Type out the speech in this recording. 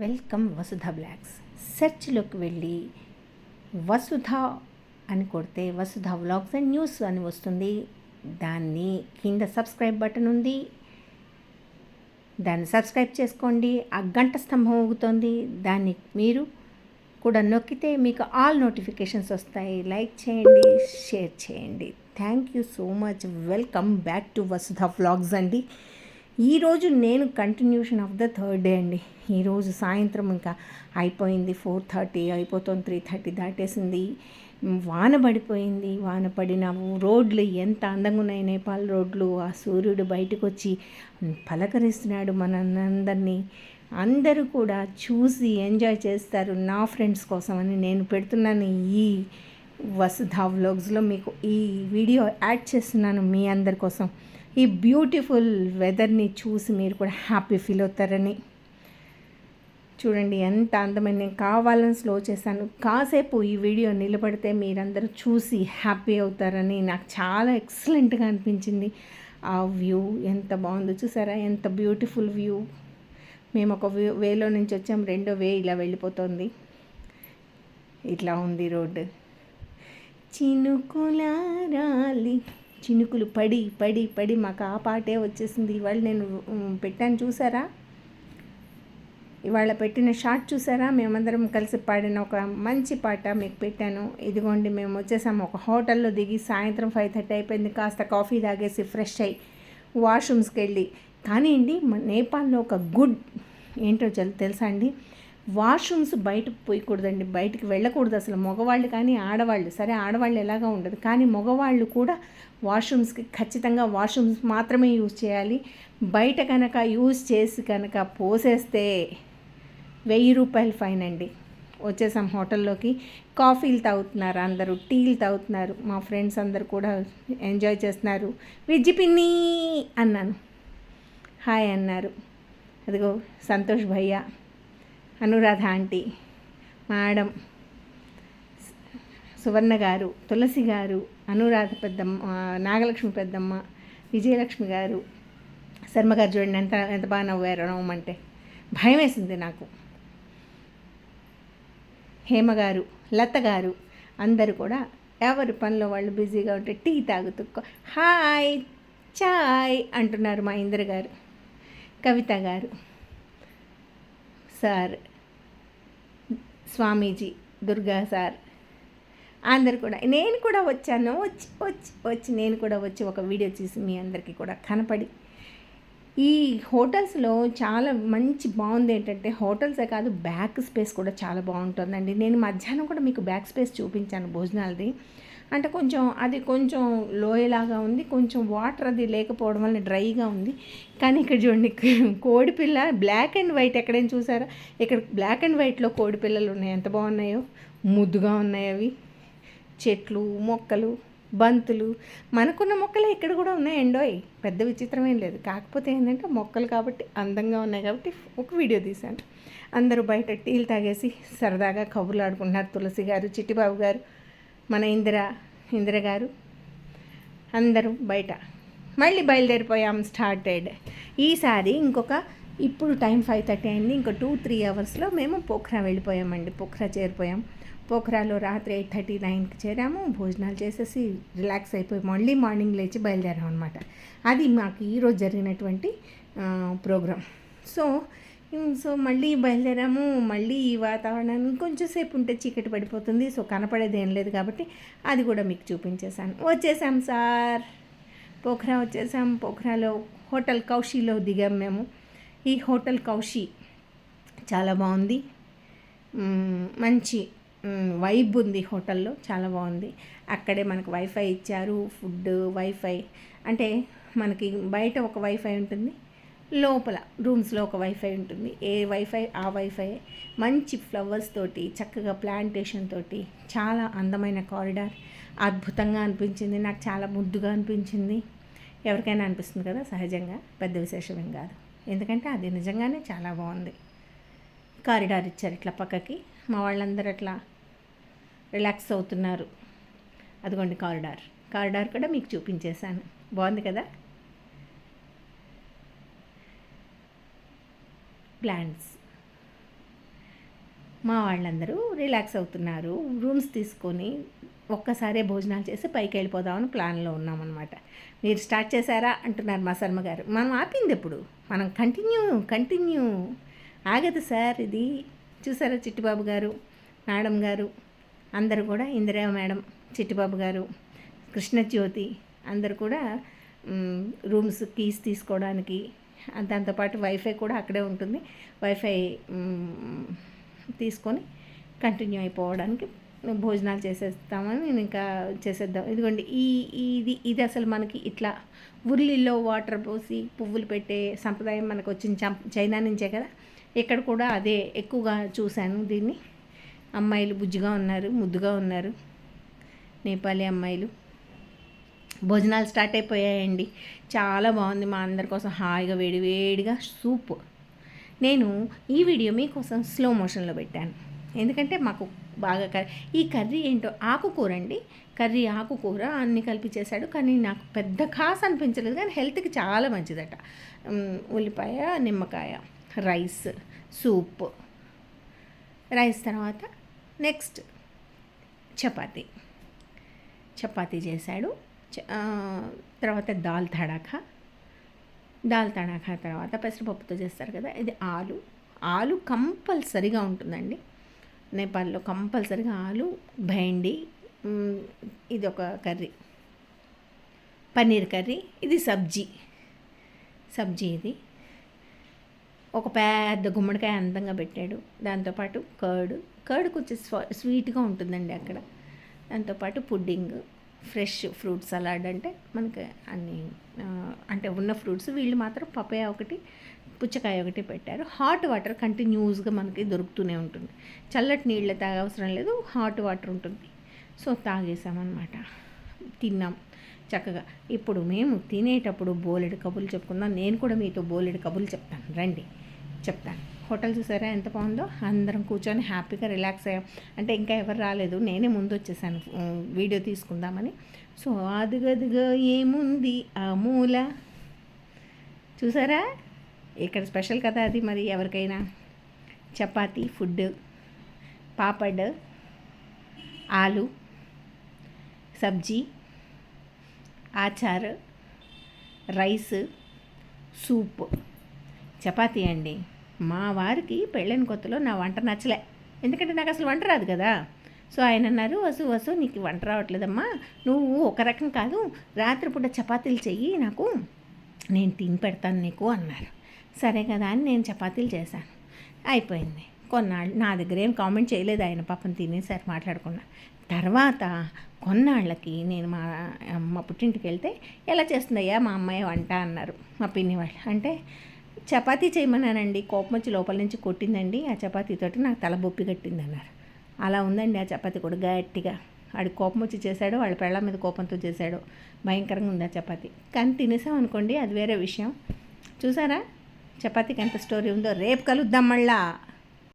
Welcome వసుధ blogs. సెర్చ్లోకి వెళ్ళి వసుధ అని కొడితే వసుధ వ్లాగ్స్ అండ్ న్యూస్ అని వస్తుంది. దాన్ని కింద సబ్స్క్రైబ్ బటన్ ఉంది. దాన్ని సబ్స్క్రైబ్ చేసుకోండి. ఆ గంట స్తంభం ఊగుతోంది. దాన్ని మీరు కూడా నొక్కితే మీకు ఆల్ నోటిఫికేషన్స్ వస్తాయి. లైక్ చేయండి షేర్ చేయండి. Thank you so much. Welcome back to Vasudha vlogs అండి. ఈరోజు నేను continuation of the third day అండి. ఈరోజు సాయంత్రం ఇంకా అయిపోయింది. ఫోర్ థర్టీ అయిపోతుంది త్రీ థర్టీ దాటేసింది. వాన పడిపోయింది. వాన పడిన రోడ్లు ఎంత అందంగా ఉన్నాయి నేపాల్ రోడ్లు. ఆ సూర్యుడు బయటకు వచ్చి పలకరిస్తున్నాడు మనందరినీ. అందరూ కూడా చూసి ఎంజాయ్ చేస్తారు. నా ఫ్రెండ్స్ కోసం అని నేను పెడుతున్నాను ఈ వసుధా వ్లాగ్స్లో మీకు ఈ వీడియో యాడ్ చేస్తున్నాను మీ అందరి కోసం. ఈ బ్యూటిఫుల్ వెదర్ని చూసి మీరు కూడా హ్యాపీ ఫీల్ అవుతారని. చూడండి ఎంత అందమైన నేను కావాలని స్లో చేశాను. కాసేపు ఈ వీడియో నిలబడితే మీరందరూ చూసి హ్యాపీ అవుతారని నాకు చాలా ఎక్సలెంట్గా అనిపించింది. ఆ వ్యూ ఎంత బాగుందో చూసారా? ఎంత బ్యూటిఫుల్ వ్యూ. మేము ఒక వ్యూ వేలో నుంచి వచ్చాం రెండో వే ఇలా వెళ్ళిపోతుంది. ఇట్లా ఉంది రోడ్డు. చినుకులారాలి చినుకులు పడి పడి పడి మాకు ఆ పాటే వచ్చేసింది. ఇవాళ నేను పెట్టాను చూసారా? ఇవాళ పెట్టిన షాట్ చూసారా? మేమందరం కలిసి పాడిన ఒక మంచి పాట మీకు పెట్టాను. ఇదిగోండి మేము వచ్చేసాము ఒక హోటల్లో దిగి సాయంత్రం ఫైవ్ థర్టీ అయిపోయింది. కాస్త కాఫీ తాగేసి ఫ్రెష్ అయ్యి వాష్రూమ్స్కి వెళ్ళి. కానీ అండి నేపాల్లో ఒక గుడ్ ఏంటో తెలుసా అండి? వాష్రూమ్స్ బయట పోయకూడదండి. బయటికి వెళ్ళకూడదు అసలు. మగవాళ్ళు కానీ ఆడవాళ్ళు సరే ఆడవాళ్ళు ఎలాగా ఉండదు. కానీ మగవాళ్ళు కూడా వాష్రూమ్స్కి ఖచ్చితంగా వాష్రూమ్స్ మాత్రమే యూజ్ చేయాలి. బయట కనుక యూజ్ చేసి కనుక పోసేస్తే వెయ్యి రూపాయలు ఫైన్ అండి. వచ్చేసాం హోటల్లోకి. కాఫీలు తాగుతున్నారు అందరూ టీలు తాగుతున్నారు. మా ఫ్రెండ్స్ అందరు కూడా ఎంజాయ్ చేస్తున్నారు. విజ్జి పిన్ని అన్నాను. హాయ్ అన్నారు. అదిగో సంతోష్ భయ్య. అనురాధ ఆంటీ మేడం సువర్ణ గారు తులసి గారు అనురాధ పెద్దమ్మ నాగలక్ష్మి పెద్దమ్మ విజయలక్ష్మి గారు శర్మ గారు చూడండి ఎంత ఎంత బాగా నవ్వారు నవ్వమంటే భయం వేసింది నాకు. హేమ గారు లత గారు అందరూ కూడా ఎవరి పనిలో వాళ్ళు బిజీగా ఉంటే టీ తాగుతూ హాయ్ చాయ్ అంటున్నారు మా ఇంద్ర గారు కవిత గారు. Sir Swamiji Durga sir. అందరు కూడా నేను కూడా వచ్చాను. వచ్చి వచ్చి వచ్చి నేను కూడా వచ్చి ఒక వీడియో తీసి మీ అందరికీ కూడా కనపడి. ఈ హోటల్స్లో చాలా మంచి బాగుంది ఏంటంటే హోటల్సే కాదు బ్యాక్ స్పేస్ కూడా చాలా బాగుంటుందండి. నేను మధ్యాహ్నం కూడా మీకు బ్యాక్ స్పేస్ చూపించాను భోజనాలది. అంటే కొంచెం అది కొంచెం లోయలాగా ఉంది కొంచెం వాటర్ అది లేకపోవడం వల్ల డ్రైగా ఉంది. కానీ ఇక్కడ చూడండి కోడిపిల్ల బ్లాక్ అండ్ వైట్ ఎక్కడైనా చూసారా? ఇక్కడ బ్లాక్ అండ్ వైట్లో కోడి పిల్లలు ఉన్నాయి. ఎంత బాగున్నాయో? ముద్దుగా ఉన్నాయి అవి. చెట్లు మొక్కలు బంతులు. మనకున్న మొక్కలే ఇక్కడ కూడా ఉన్నాయి ఎండోయ్ పెద్ద విచిత్రం ఏం లేదు. కాకపోతే ఏంటంటే మొక్కలు కాబట్టి అందంగా ఉన్నాయి కాబట్టి ఒక వీడియో తీశాను. అందరూ బయట టీలు తాగేసి సరదాగా కబుర్లు ఆడుకుంటున్నారు తులసి గారు చిట్టిబాబు గారు. మన ఇందిర ఇందిర గారు. అందరూ బయట. మళ్ళీ బయలుదేరిపోయాం స్టార్టెడ్ ఈసారి ఇంకొక ఇప్పుడు టైం ఫైవ్ థర్టీ అయింది. ఇంకో టూ త్రీ అవర్స్లో మేము పోఖ్రా వెళ్ళిపోయామండి. పోఖ్రా చేరిపోయాం. పోఖ్రాలో రాత్రి ఎయిట్ థర్టీ నైన్కి చేరాము. భోజనాలు చేసేసి రిలాక్స్ అయిపోయి మళ్ళీ మార్నింగ్ లేచి బయలుదేరాం అనమాట అది మాకు ఈరోజు జరిగినటువంటి ప్రోగ్రామ్ సో Hmm, సో మళ్ళీ బయలుదేరాము. మళ్ళీ ఈ వాతావరణం కొంచెం సేపు ఉంటే చీకటి పడిపోతుంది. సో కనపడేది ఏం లేదు కాబట్టి అది కూడా మీకు చూపించేశాను. వచ్చేసాం సార్. పోఖరా వచ్చేసాం. పోఖరాలో హోటల్ కౌషిలో దిగాం మేము. ఈ హోటల్ కౌషి చాలా బాగుంది. Hmm, మంచి hmm, వైబ్ ఉంది హోటల్లో. చాలా బాగుంది. అక్కడే మనకు వైఫై ఇచ్చారు. ఫుడ్ వైఫై అంటే మనకి బయట ఒక వైఫై ఉంటుంది. లోపల రూమ్స్లో ఒక వైఫై ఉంటుంది. ఏ వైఫై ఆ వైఫై మంచి ఫ్లవర్స్ తోటి చక్కగా ప్లాంటేషన్ తోటి చాలా అందమైన కారిడార్. అద్భుతంగా అనిపించింది. నాకు చాలా ముద్దుగా అనిపించింది. ఎవరికైనా అనిపిస్తుంది కదా? సహజంగా. పెద్ద విశేషమేం కాదు. ఎందుకంటే అది నిజంగానే చాలా బాగుంది. కారిడార్ ఇచ్చారు ఇట్లా పక్కకి. మా వాళ్ళందరూ అట్లా రిలాక్స్ అవుతున్నారు. అదిగోండి కారిడార్. కారిడార్ కూడా మీకు చూపించేశాను. బాగుంది కదా? ప్లాంట్స్. మా వాళ్ళందరూ రిలాక్స్ అవుతున్నారు. రూమ్స్ తీసుకొని ఒక్కసారే భోజనాలు చేసి పైకి వెళ్ళిపోదామని ప్లాన్లో ఉన్నామన్నమాట. మీరు స్టార్ట్ చేశారా? అంటున్నారు మా శర్మ గారు. మనం ఆపింది ఎప్పుడు? మనం కంటిన్యూ కంటిన్యూ ఆగదు సార్ ఇది. చూసారా చిట్టిబాబు గారు మేడం గారు? అందరూ కూడా ఇందిరా మేడం చిట్టిబాబు గారు కృష్ణజ్యోతి అందరు కూడా రూమ్స్ కీస్ తీసుకోవడానికి దాంతోపాటు వైఫై కూడా అక్కడే ఉంటుంది. వైఫై తీసుకొని కంటిన్యూ అయిపోవడానికి భోజనాలు చేసేస్తామని నేను ఇంకా చేసేద్దాం. ఇదిగోండి ఈ ఇది ఇది అసలు మనకి ఇట్లా ఉర్లిలో వాటర్ పోసి పువ్వులు పెట్టే సంప్రదాయం మనకు వచ్చిన చైనా నుంచే కదా? ఇక్కడ కూడా అదే ఎక్కువగా చూశాను దీన్ని. అమ్మాయిలు బుజ్జిగా ఉన్నారు ముద్దుగా ఉన్నారు. నేపాలీ అమ్మాయిలు. భోజనాలు స్టార్ట్ అయిపోయాయండి. చాలా బాగుంది. మా అందరి కోసం హాయిగా వేడివేడిగా సూప్. నేను ఈ వీడియో మీకోసం స్లో మోషన్లో పెట్టాను. ఎందుకంటే మాకు బాగా కర్రీ ఈ కర్రీ ఏంటో ఆకుకూర అండి. కర్రీ ఆకుకూర అన్నీ కలిపి చేశాడు. కానీ నాకు పెద్ద ఖాస్ అనిపించలేదు. కానీ హెల్త్కి చాలా మంచిదట. ఉల్లిపాయ నిమ్మకాయ రైస్ సూప్. రైస్ తర్వాత నెక్స్ట్ చపాతీ. చపాతీ చేశాడు. తర్వాత దాల్ తడాఖా. దాల్ తడాఖా తర్వాత పెసరపప్పుతో చేస్తారు కదా ఇది ఆలు. ఆలు కంపల్సరిగా ఉంటుందండి. నేపాల్లో కంపల్సరిగా ఆలు భెండి ఇది ఒక కర్రీ. పన్నీర్ కర్రీ ఇది సబ్జీ. సబ్జీ ఇది. ఒక పెద్ద గుమ్మడికాయ అందంగా పెట్టాడు. దాంతోపాటు కర్డ్. కర్డ్ కొంచెం స్వ- స్వీట్గా ఉంటుందండి అక్కడ. దాంతోపాటు పుడ్డింగ్. ఫ్రెష్ ఫ్రూట్ సలాడ్ అంటే మనకి అన్ని అంటే ఉన్న ఫ్రూట్స్ వీళ్ళు మాత్రం పపాయ ఒకటి పుచ్చకాయ ఒకటి పెట్టారు. హాట్ వాటర్ కంటిన్యూస్గా మనకి దొరుకుతూనే ఉంటుంది. చల్లటి నీళ్ళ తాగవసరం అవసరం లేదు హాట్ వాటర్ ఉంటుంది. సో తాగేసామన్నమాట. తిన్నాం చక్కగా. ఇప్పుడు మేము తినేటప్పుడు బోలెడు కబుర్లు చెప్పుకుందాం. నేను కూడా మీతో బోలెడు కబుర్లు చెప్తాను. రండి. చెప్తాను. హోటల్ చూసారా ఎంత బాగుందో? అందరం కూర్చొని హ్యాపీగా రిలాక్స్ అయ్యాం. అంటే ఇంకా ఎవరు రాలేదు. నేనే ముందు వచ్చేసాను. వీడియో తీసుకుందామని. సో అదుగదుగా ఏముంది? ఆ మూల. చూసారా? ఇక్కడ స్పెషల్ కదా అది మరి ఎవరికైనా? Chapati food papad aloo sabzi achar rice soup. Chapati అండి. మా వారికి పెళ్ళైన కొత్తలో నా వంట నచ్చలే. ఎందుకంటే నాకు అసలు వంట రాదు కదా. సో ఆయన అన్నారు వసు వసు నీకు వంట రావట్లేదమ్మా. నువ్వు ఒక రకం కాదు రాత్రిపూట చపాతీలు చెయ్యి నాకు నేను తిని పెడతాను నీకు అన్నారు. సరే కదా అని నేను చపాతీలు చేశాను. అయిపోయింది. కొన్నాళ్ళు నా దగ్గర ఏం కామెంట్ చేయలేదు ఆయన పాపం తినేసారి మాట్లాడుకున్నా. తర్వాత కొన్నాళ్ళకి నేను మా మా పుట్టింటికి వెళ్తే ఎలా చేస్తుందయ్యా మా అమ్మాయి వంట? అన్నారు మా పిన్ని వాళ్ళు. అంటే చపాతీ చేయమన్నానండి. కోపం వచ్చి లోపల నుంచి కొట్టిందండి. ఆ చపాతీతోటి నాకు తల బొప్పి కట్టింది అన్నారు అలా ఉందండి ఆ చపాతీ కూడా గట్టిగా. ఆడి కోపం వచ్చి చేశాడు వాళ్ళ పెళ్ళ మీద కోపంతో చేశాడు. భయంకరంగా ఉంది ఆ చపాతీ. కానీ తినేసామనుకోండి అది వేరే విషయం. చూసారా? చపాతీకి ఎంత స్టోరీ ఉందో? రేపు కలుద్దాం మళ్ళా.